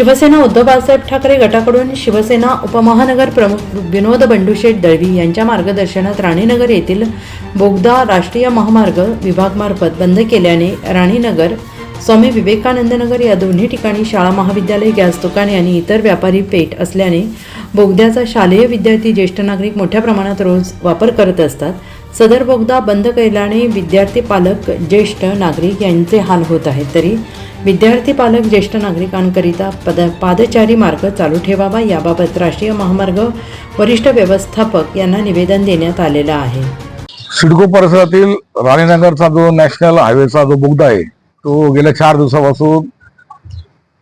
शिवसेना उद्धव बाळासाहेब ठाकरे गटाकडून शिवसेना उपमहानगर प्रमुख विनोद बंडूशेठ दळवी यांच्या मार्गदर्शनात राणीनगर येथील बोगदा राष्ट्रीय महामार्ग विभागमार्फत बंद केल्याने राणीनगर स्वामी विवेकानंद नगर या दोन्ही ठिकाणी शाळा महाविद्यालय गॅस दुकाने आणि इतर व्यापारी पेठ असल्याने बोगद्याचा शालेय विद्यार्थी ज्येष्ठ नागरिक मोठ्या प्रमाणात रोज वापर करत असतात. सदर बोगदा बंद केल्याने विद्यार्थी पालक ज्येष्ठ नागरिक यांचे हाल होत आहेत. तरी विद्यार्थी पालक ज्येष्ठ नागरिकांकरिता पद पादचारी मार्ग चालू ठेवावा याबाबत राष्ट्रीय महामार्ग वरिष्ठ व्यवस्थापक यांना निवेदन देण्यात आलेलं आहे. सिडको परिसरातील राणीनगरचा जो नॅशनल हायवेचा जो बोगदा आहे तो गेल्या चार दिवसापासून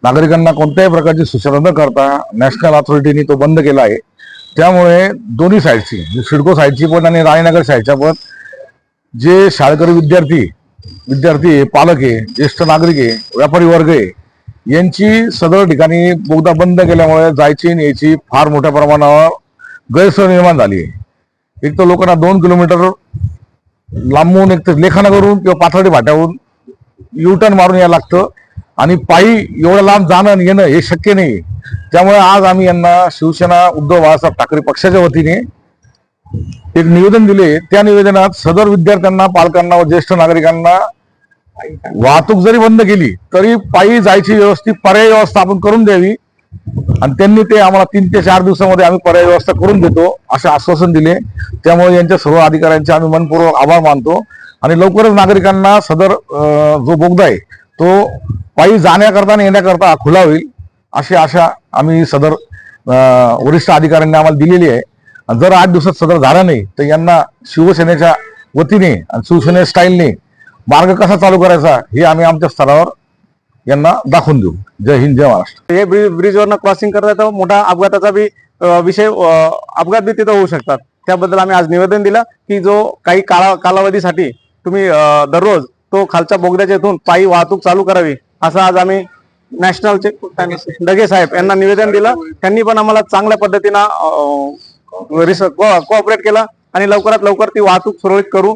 नागरिकांना कोणत्याही प्रकारची सूचना न करता नॅशनल अथॉरिटीने तो बंद केला आहे. त्यामुळे दोन्ही साईडची म्हणजे सिडको साईडची पण आणि राणीनगर साईडच्या पण जे शाळकरी विद्यार्थी विद्यार्थी आहे पालक आहे ज्येष्ठ नागरिक आहे व्यापारी वर्ग आहे यांची सदर ठिकाणी बोगदा बंद केल्यामुळे जायची आणि यायची फार मोठ्या प्रमाणावर गैरसोय निर्माण झाली आहे. एक तर लोकांना दोन किलोमीटर लांबून एक तर लेखानगरून किंवा पाथर्डी फाट्याहून युटर्न मारून यायला लागतं. आणि पायी एवढं लांब जाणं येणं हे शक्य नाही त्यामुळे आज आम्ही यांना शिवसेना उद्धव बाळासाहेब ठाकरे पक्षाच्या वतीने एक निवेदन दिले. त्या निवेदनात सदर विद्यार्थ्यांना पालकांना व ज्येष्ठ नागरिकांना वाहतूक जरी बंद केली तरी पायी जायची व्यवस्थित पर्याय व्यवस्था आपण करून द्यावी. आणि त्यांनी ते आम्हाला तीन ते चार दिवसामध्ये आम्ही पर्याय व्यवस्था करून देतो असे आश्वासन दिले. त्यामुळे यांच्या सर्व अधिकाऱ्यांचे आम्ही मनपूर्वक आभार मानतो. आणि लवकरच नागरिकांना सदर जो बोगदा आहे तो पायी जाण्याकरता आणि येण्याकरता खुला होईल अशी आशा आम्ही सदर वरिष्ठ अधिकाऱ्यांनी आम्हाला दिलेली आहे. जर आठ दिवसात सदर झाला नाही तर यांना शिवसेनेच्या वतीने आणि शिवसेने स्टाईलने मार्ग कसा चालू करायचा हे आम्ही आमच्या स्तरावर यांना दाखवून देऊ. जय हिंद जय महाराष्ट्र. हे ब्रिज ब्रिजवरनं क्रॉसिंग करता तर मोठा अपघाताचा बी विषय अपघात बी तिथं होऊ शकतात. त्याबद्दल आम्ही आज निवेदन दिलं की जो काही काळा कालावधीसाठी तुम्ही दररोज तो खालच्या बोगद्याच्या इथून पायी वाहतूक चालू करावी. असं आज आम्ही नॅशनलचे डगे साहेब यांना निवेदन दिलं. त्यांनी पण आम्हाला चांगल्या पद्धतीनं कोऑपरेट केलं आणि लवकरात लवकर ती वाहतूक सुरळीत करू.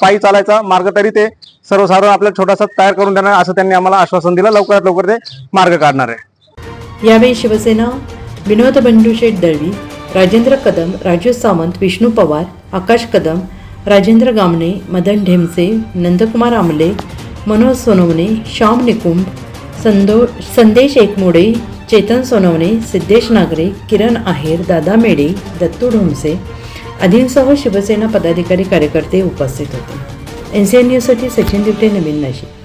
पायी चालायचा मार्ग तरी ते सर्वसाधारण आपल्याला छोटासा तयार करून देणार असं त्यांनी आम्हाला आश्वासन दिलं. लवकरात लवकर ते मार्ग काढणार आहे. यावेळी शिवसेना विनोद बंडूशेठ दळवी राजेंद्र कदम राजू सावंत विष्णू पवार आकाश कदम राजेंद्र गामणे मदन ढेमसे नंदकुमार आमले मनोज सोनवणे श्याम निकुंभ संदो संदेश एकमोडे चेतन सोनवणे सिद्धेश नागरे किरण आहेर दादा मेडे दत्तू ढोमसे आदींसह शिवसेना पदाधिकारी कार्यकर्ते उपस्थित होते. एन सी एन न्यूजसाठी सचिन दिवटे नवीन नाशिक.